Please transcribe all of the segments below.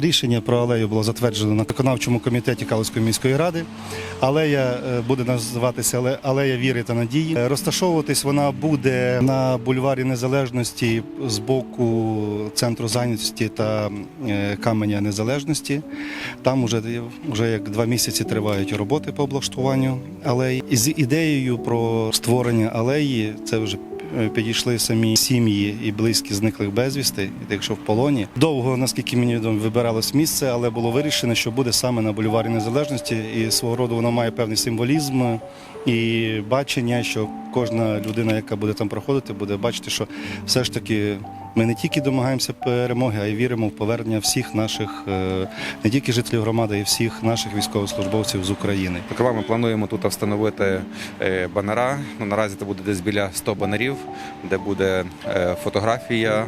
Рішення про алею було затверджено на виконавчому комітеті Калицької міської ради. Алея е, буде називатися Алея Віри та Надії. Е, Розташовуватись вона буде на бульварі Незалежності з боку центру зайнятості та е, каменя Незалежності. Там вже, вже як два місяці тривають роботи по облаштуванню алеї. І з ідеєю про створення алеї це вже підійшли самі сім'ї і близькі зниклих безвісти, якщо в полоні. Довго, наскільки мені відомо, вибиралось місце, але було вирішено, що буде саме на бульварі Незалежності, і свого роду воно має певний символізм і бачення, що кожна людина, яка буде там проходити, буде бачити, що все ж таки. Ми не тільки домагаємося перемоги, а й віримо в повернення всіх наших е, не тільки жителів громади, й всіх наших військовослужбовців з України. Зокрема, ми плануємо тут встановити е, банера. Ну, наразі це буде десь біля 100 банерів, де буде е, фотографія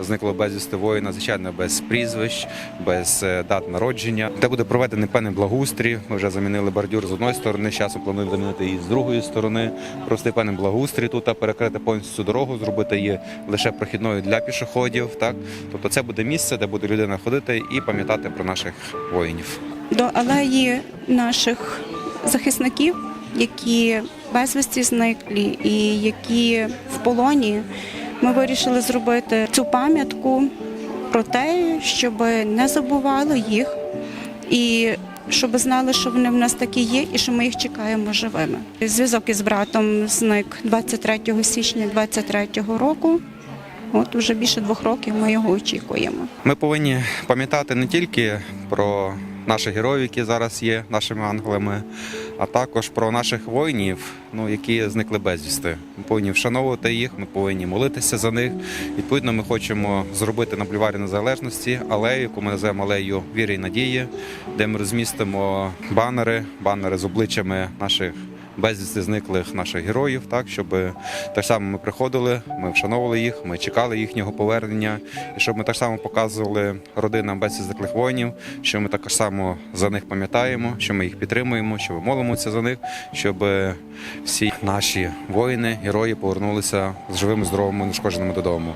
зниклого безвісти воїна, звичайно, без прізвищ, без дат народження. Де буде проведений певний благоустрій. Ми вже замінили бордюр з одної сторони, з часом плануємо замінити і з другої сторони. Провести певний благоустрій тут, перекрити повністю цю дорогу, зробити її лише прохідною для пішоходів. Так, тобто це буде місце, де буде людина ходити і пам'ятати про наших воїнів. до алеї наших захисників, які безвісті зниклі і які в полоні. Ми вирішили зробити цю пам'ятку про те, щоб не забували їх і щоб знали, що вони в нас такі є, і що ми їх чекаємо живими. Зв'язок із братом зник 23 січня 23 року. От вже більше двох років ми його очікуємо. Ми повинні пам'ятати не тільки про наших героїв, які зараз є нашими ангелами, а також про наших воїнів, ну які зникли безвісти. Ми повинні вшановувати їх, ми повинні молитися за них. Відповідно, ми хочемо зробити на бульварі незалежності алею, яку ми називаємо алею віри і надії, де ми розмістимо банери, банери з обличчями наших. Безвісти зниклих наших героїв, так щоб так само ми приходили, ми вшановували їх, ми чекали їхнього повернення, і щоб ми так само показували родинам безвісти зниклих воїнів, що ми також само за них пам'ятаємо, що ми їх підтримуємо, що ми молимося за них, щоб всі наші воїни, герої повернулися з живими, здоровими, нешкодженими додому.